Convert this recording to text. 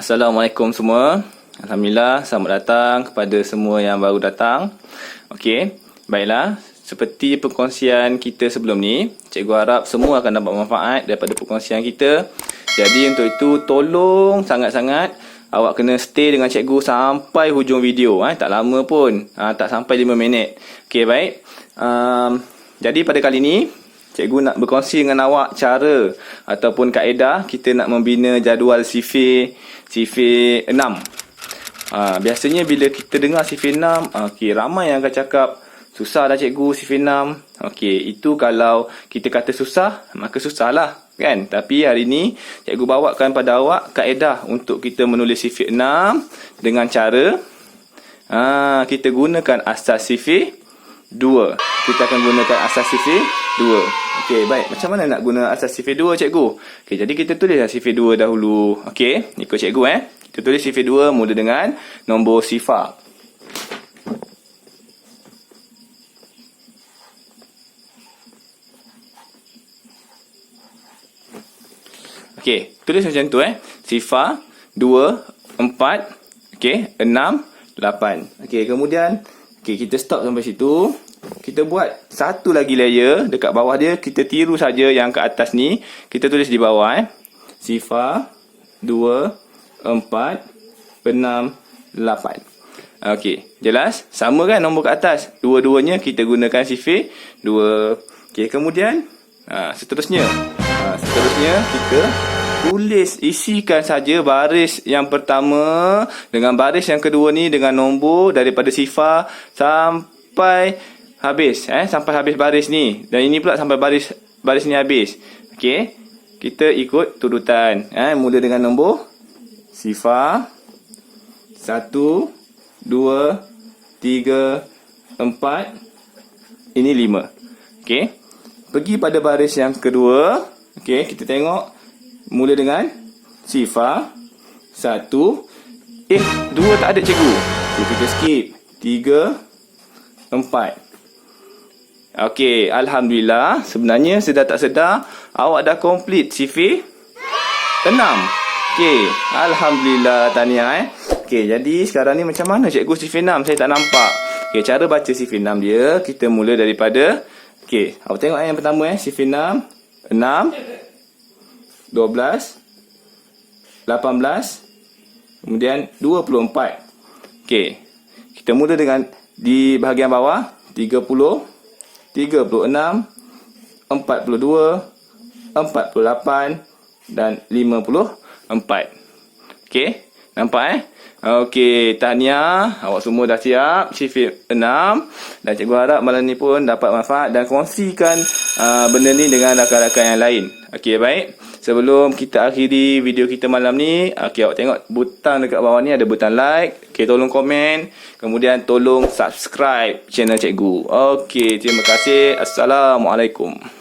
Assalamualaikum semua. Alhamdulillah, selamat datang kepada semua yang baru datang. Okey, baiklah. Seperti perkongsian kita sebelum ni, cikgu harap semua akan dapat manfaat daripada perkongsian kita. Jadi untuk itu, tolong sangat-sangat awak kena stay dengan cikgu sampai hujung video. Eh. Tak lama pun, ha, tak sampai 5 minit. Okey, baik. Um, jadi pada kali ni, Cikgu nak berkongsi dengan awak cara ataupun kaedah kita nak membina jadual sifir sifir 6. Ha, biasanya bila kita dengar sifir 6, okay, ramai yang akan cakap susah dah cikgu sifir 6. Okey, itu kalau kita kata susah, maka susahlah kan. Tapi hari ni cikgu bawakan pada awak kaedah untuk kita menulis sifir 6 dengan cara ha, kita gunakan asas sifir 2. Kita akan gunakan asas sifir 2. Okey, baik. Macam mana nak guna asas sifir 2, cikgu? Okey, jadi kita tulis sifir 2 dahulu. Okey, ikut cikgu eh. Kita tulis sifir 2 mula dengan nombor sifar. Okey, tulis macam tu eh. Sifar 2 4 okey, 6 8. Okey, kemudian Okey, kita stop sampai situ. Kita buat satu lagi layer dekat bawah dia. Kita tiru saja yang ke atas ni. Kita tulis di bawah eh. Sifar 2 4 6 8. Okey, jelas? Sama kan nombor ke atas? Dua-duanya kita gunakan sifir 2. Okey, kemudian ha, seterusnya. Ha, seterusnya kita tulis isikan saja baris yang pertama dengan baris yang kedua ni dengan nombor daripada sifar sampai habis eh sampai habis baris ni. Dan ini pula sampai baris baris ni habis. Okey kita ikut turutan eh mula dengan nombor sifar 1 2 3 4 ini 5 okey pergi pada baris yang kedua. Okey kita tengok Mula dengan sifar satu. Eh, dua tak ada cikgu. So, kita skip. Tiga, empat. Okey, Alhamdulillah. Sebenarnya sedar tak sedar, awak dah complete sifir enam. Okey, Alhamdulillah Tania eh. Okey, jadi sekarang ni macam mana cikgu sifir enam? Saya tak nampak. Okey, cara baca sifir enam dia, kita mula daripada... Okey, awak tengok eh, yang pertama eh, sifir enam. Enam. 12 18 kemudian 24 okey kita mula dengan di bahagian bawah 30 36 42 48 dan 54 okey nampak eh Okey, tahniah. Awak semua dah siap. Shift 6. Dan cikgu harap malam ni pun dapat manfaat dan kongsikan uh, benda ni dengan rakan-rakan yang lain. Okey, baik. Sebelum kita akhiri video kita malam ni, okey awak tengok butang dekat bawah ni ada butang like. Okey, tolong komen. Kemudian tolong subscribe channel cikgu. Okey, terima kasih. Assalamualaikum.